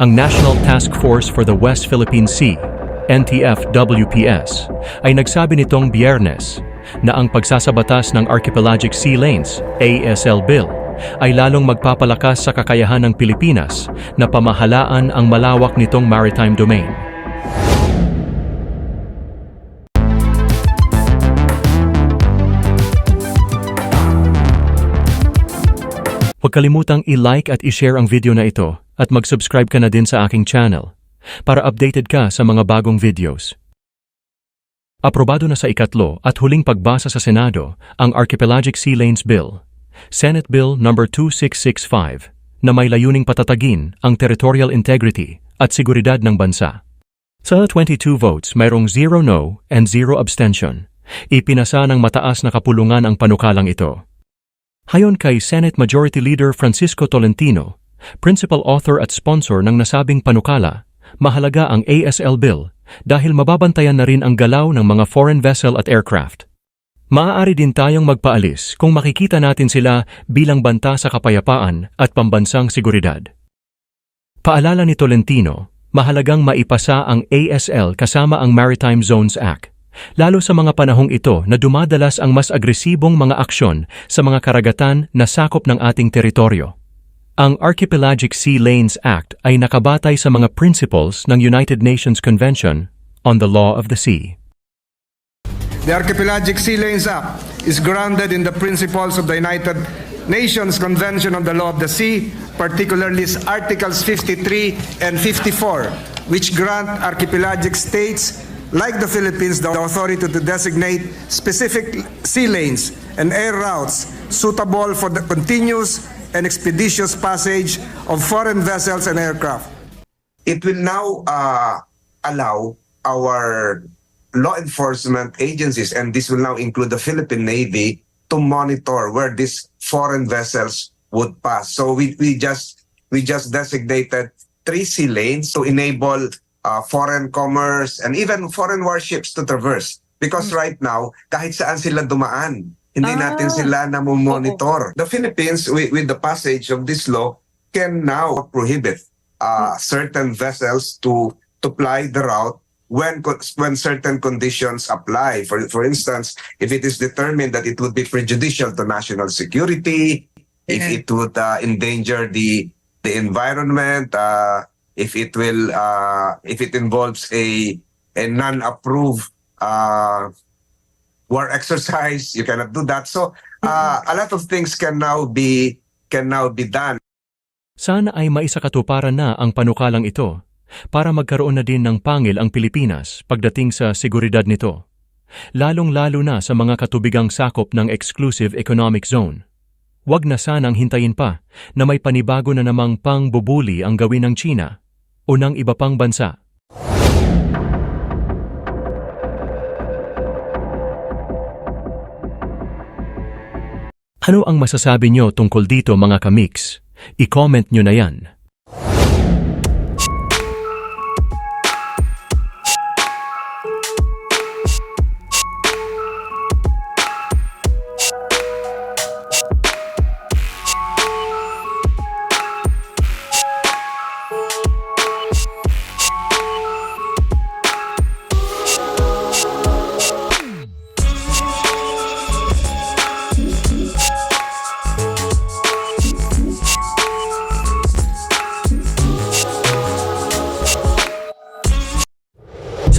ang National Task Force for the West Philippine Sea, NTF-WPS, ay nagsabi nitong biyernes na ang pagsasabatas ng Archipelagic Sea Lanes, ASL Bill, ay lalong magpapalakas sa kakayahan ng Pilipinas na pamahalaan ang malawak nitong maritime domain. Huwag kalimutang i-like at i-share ang video na ito at mag-subscribe ka na din sa aking channel para updated ka sa mga bagong videos. Aprobado na sa ikatlo at huling pagbasa sa Senado ang Archipelagic Sea Lanes Bill, Senate Bill No. 2665, na may layuning patatagin ang territorial integrity at seguridad ng bansa. Sa 22 votes, mayroong 0 no and 0 abstention. Ipinasa ng mataas na kapulungan ang panukalang ito. Hayon kay Senate Majority Leader Francisco Tolentino, principal author at sponsor ng nasabing panukala, mahalaga ang ASL Bill dahil mababantayan na rin ang galaw ng mga foreign vessel at aircraft. Maaari din tayong magpaalis kung makikita natin sila bilang banta sa kapayapaan at pambansang seguridad. Paalala ni Tolentino, mahalagang maipasa ang ASL kasama ang Maritime Zones Act, lalo sa mga panahong ito na dumadalas ang mas agresibong mga aksyon sa mga karagatan na sakop ng ating teritoryo. Ang Archipelagic Sea Lanes Act ay nakabatay sa mga principles ng United Nations Convention on the Law of the Sea. The Archipelagic Sea Lanes Act is grounded in the principles of the United Nations Convention on the Law of the Sea, particularly Articles 53 and 54, which grant archipelagic states like the Philippines the authority to designate specific sea lanes and air routes suitable for the continuous and expeditious passage of foreign vessels and aircraft. it will now uh, allow our law enforcement agencies, and this will now include the Philippine Navy, to monitor where these foreign vessels would pass. So we, we just we just designated three sea lanes to enable uh, foreign commerce and even foreign warships to traverse. Because right now, kahit saan sila dumaan, hindi natin sila namomonitor. The Philippines, with, with the passage of this law, can now prohibit uh, certain vessels to to ply the route when when certain conditions apply. For for instance, if it is determined that it would be prejudicial to national security, if it would uh, endanger the the environment, uh, if it will uh, if it involves a a non-approved uh, war exercise, you cannot do that. So uh, a lot of things can now be can now be done. Sana ay maisakatuparan na ang panukalang ito para magkaroon na din ng pangil ang Pilipinas pagdating sa seguridad nito, lalong-lalo na sa mga katubigang sakop ng Exclusive Economic Zone. Huwag na sanang hintayin pa na may panibago na namang pangbubuli ang gawin ng China o ng iba pang bansa. Ano ang masasabi nyo tungkol dito mga kamix? I-comment nyo na yan.